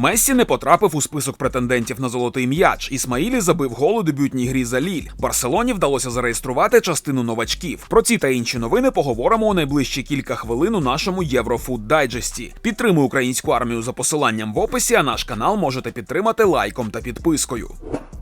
Мессі не потрапив у список претендентів на золотий м'яч. Ісмаїлі забив гол у дебютній грі за Ліль. Барселоні вдалося зареєструвати частину новачків. Про ці та інші новини поговоримо у найближчі кілька хвилин у нашому Єврофуд Дайджесті. Підтримуй українську армію за посиланням в описі, а наш канал можете підтримати лайком та підпискою.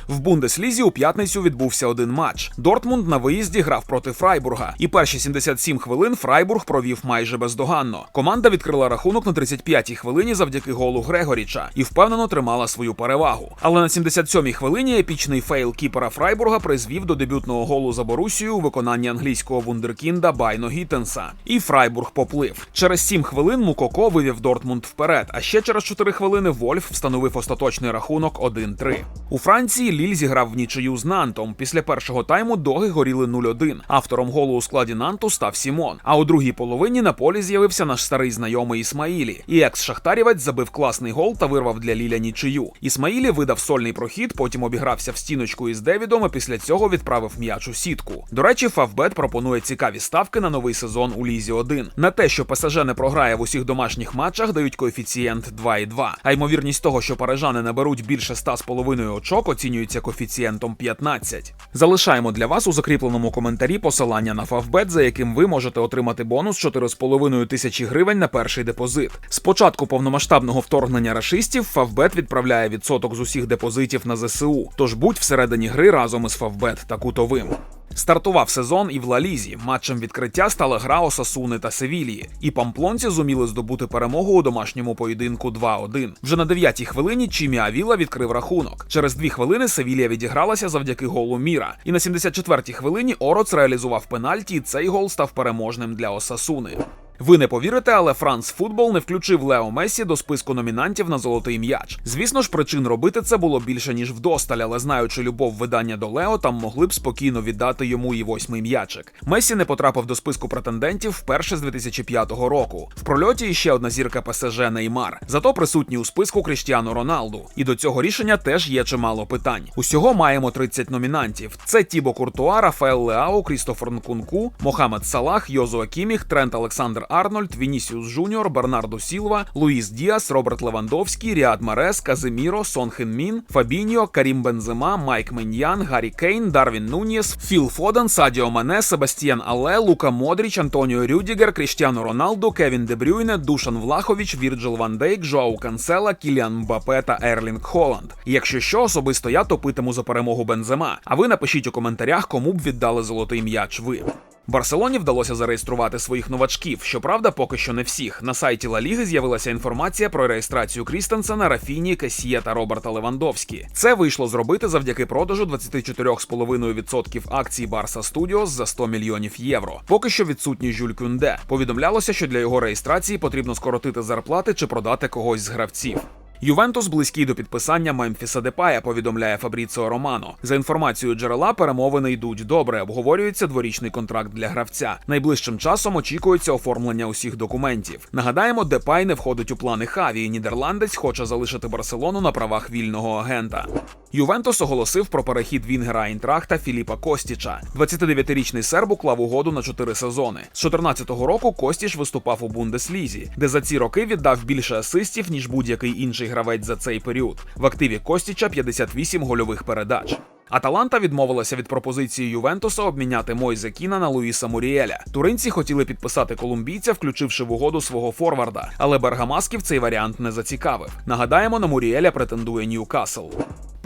В Бундеслізі у п'ятницю відбувся один матч. Дортмунд на виїзді грав проти Фрайбурга, і перші 77 хвилин Фрайбург провів майже бездоганно. Команда відкрила рахунок на 35-й хвилині завдяки голу Грегоріча і впевнено тримала свою перевагу. Але на 77-й хвилині епічний фейл кіпера Фрайбурга призвів до дебютного голу за Борусію у виконанні англійського вундеркінда Байно Гіттенса. І Фрайбург поплив. Через 7 хвилин Мукоко вивів Дортмунд вперед, а ще через 4 хвилини Вольф встановив остаточний рахунок 1-3. У Франції Ліль зіграв в нічию з Нантом. Після першого тайму доги горіли 0-1. Автором голу у складі Нанту став Сімон. А у другій половині на полі з'явився наш старий знайомий Ісмаїлі. І екс-шахтарівець забив класний гол та вирвав для Ліля нічию. Ісмаїлі видав сольний прохід, потім обігрався в стіночку із Девідом, і після цього відправив м'яч у сітку. До речі, Фавбет пропонує цікаві ставки на новий сезон у Лізі 1. На те, що ПСЖ не програє в усіх домашніх матчах, дають коефіцієнт 2,2. А ймовірність того, що парижани наберуть більше 100,5 очок, оцінюється коефіцієнтом 15. Залишаємо для вас у закріпленому коментарі посилання на Фавбет, за яким ви можете отримати бонус 4,5 тисячі гривень на перший депозит. З початку повномасштабного вторгнення рашистів Фавбет відправляє відсоток з усіх депозитів на ЗСУ. Тож будь всередині гри разом із Фавбет та кутовим. Стартував сезон і в Лалізі. Матчем відкриття стала гра Осасуни та Севілії. І памплонці зуміли здобути перемогу у домашньому поєдинку 2-1. Вже на 9-й хвилині Чімі Авіла відкрив рахунок. Через дві хвилини Севілія відігралася завдяки голу Міра. І на 74-й хвилині Ороц реалізував пенальті, і цей гол став переможним для Осасуни. Ви не повірите, але Франц Футбол не включив Лео Месі до списку номінантів на золотий м'яч. Звісно ж, причин робити це було більше ніж вдосталь, але знаючи любов видання до Лео, там могли б спокійно віддати йому і восьмий м'ячик. Месі не потрапив до списку претендентів вперше з 2005 року. В прольоті ще одна зірка ПСЖ Неймар. Зато присутній у списку Кріштіану Роналду. І до цього рішення теж є чимало питань. Усього маємо 30 номінантів: це Тібо Куртуа, Рафаел Леао, Крістофер Нкунку, Мохамед Салах, Йозуа Кіміх, Трент Олександр Арнольд, Вінісіус Жуніор, Бернардо Сілва, Луїс Діас, Роберт Левандовський, Ріад Марес, Казиміро, Сон Хен Мін, Фабіньо, Карім Бензема, Майк Меньян, Гаррі Кейн, Дарвін Нуніс, Філ Фоден, Садіо Мане, Себастьян Але, Лука Модріч, Антоніо Рюдігер, Кріштіану Роналду, Кевін Дебрюйне, Душан Влахович, Вірджил Ван Дейк, Жоау Канцела, Кіліан Мбапе та Ерлінг Холланд. Якщо що, особисто я топитиму за перемогу Бензема. А ви напишіть у коментарях, кому б віддали золотий м'яч ви. Барселоні вдалося зареєструвати своїх новачків. Щоправда, поки що не всіх. На сайті Ла Ліги з'явилася інформація про реєстрацію Крістенсена, Рафіні, Касія та Роберта Левандовські. Це вийшло зробити завдяки продажу 24,5% акцій Барса Студіос за 100 мільйонів євро. Поки що відсутній Жюль Кюнде. Повідомлялося, що для його реєстрації потрібно скоротити зарплати чи продати когось з гравців. Ювентус близький до підписання Мемфіса Депая, повідомляє Фабріціо Романо. За інформацією джерела, перемовини йдуть добре. Обговорюється дворічний контракт для гравця. Найближчим часом очікується оформлення усіх документів. Нагадаємо, Депай не входить у плани Хаві. Нідерландець хоче залишити Барселону на правах вільного агента. Ювентус оголосив про перехід Вінгера Айнтрахта Філіпа Костіча. 29-річний серб уклав угоду на 4 сезони. З 14-го року Костіч виступав у Бундеслізі, де за ці роки віддав більше асистів ніж будь-який інший гравець за цей період. В активі Костіча 58 гольових передач. Аталанта відмовилася від пропозиції Ювентуса обміняти Мойзе Кіна на Луїса Муріеля. Туринці хотіли підписати колумбійця, включивши в угоду свого форварда, але Бергамасків цей варіант не зацікавив. Нагадаємо, на Муріеля претендує Ньюкасл.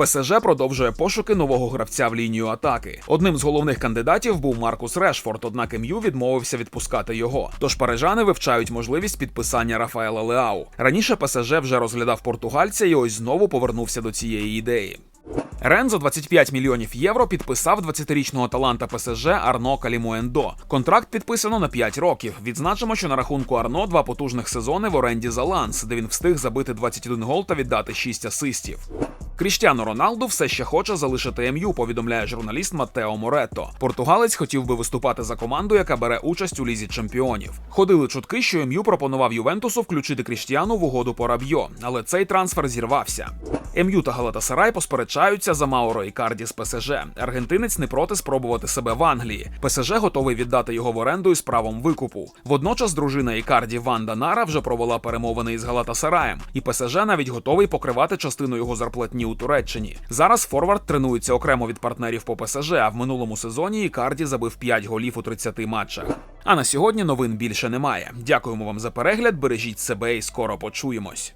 ПСЖ продовжує пошуки нового гравця в лінію атаки. Одним з головних кандидатів був Маркус Решфорд, однак МЮ відмовився відпускати його. Тож парижани вивчають можливість підписання Рафаела Леау. Раніше ПСЖ вже розглядав португальця і ось знову повернувся до цієї ідеї. Рен за 25 мільйонів євро підписав 20-річного таланта ПСЖ Арно Калімуендо. Контракт підписано на 5 років. Відзначимо, що на рахунку Арно два потужних сезони в оренді за Ланс, де він встиг забити 21 гол та віддати 6 асистів. Кріштіану Роналду все ще хоче залишити МЮ, повідомляє журналіст Маттео Моретто. Португалець хотів би виступати за команду, яка бере участь у лізі чемпіонів. Ходили чутки, що МЮ пропонував Ювентусу включити Кріштіану в угоду по Рабьо, але цей трансфер зірвався. МЮ та Галатасарай посперечаються за Мауро Ікарді з ПСЖ. Аргентинець не проти спробувати себе в Англії. ПСЖ готовий віддати його в оренду із правом викупу. Водночас дружина Ікарді Ванда Нара вже провела перемовини із Галатасараєм, і ПСЖ навіть готовий покривати частину його зарплатні у Туреччині. Зараз Форвард тренується окремо від партнерів по ПСЖ, а в минулому сезоні Ікарді забив 5 голів у 30 матчах. А на сьогодні новин більше немає. Дякуємо вам за перегляд. Бережіть себе і скоро почуємось.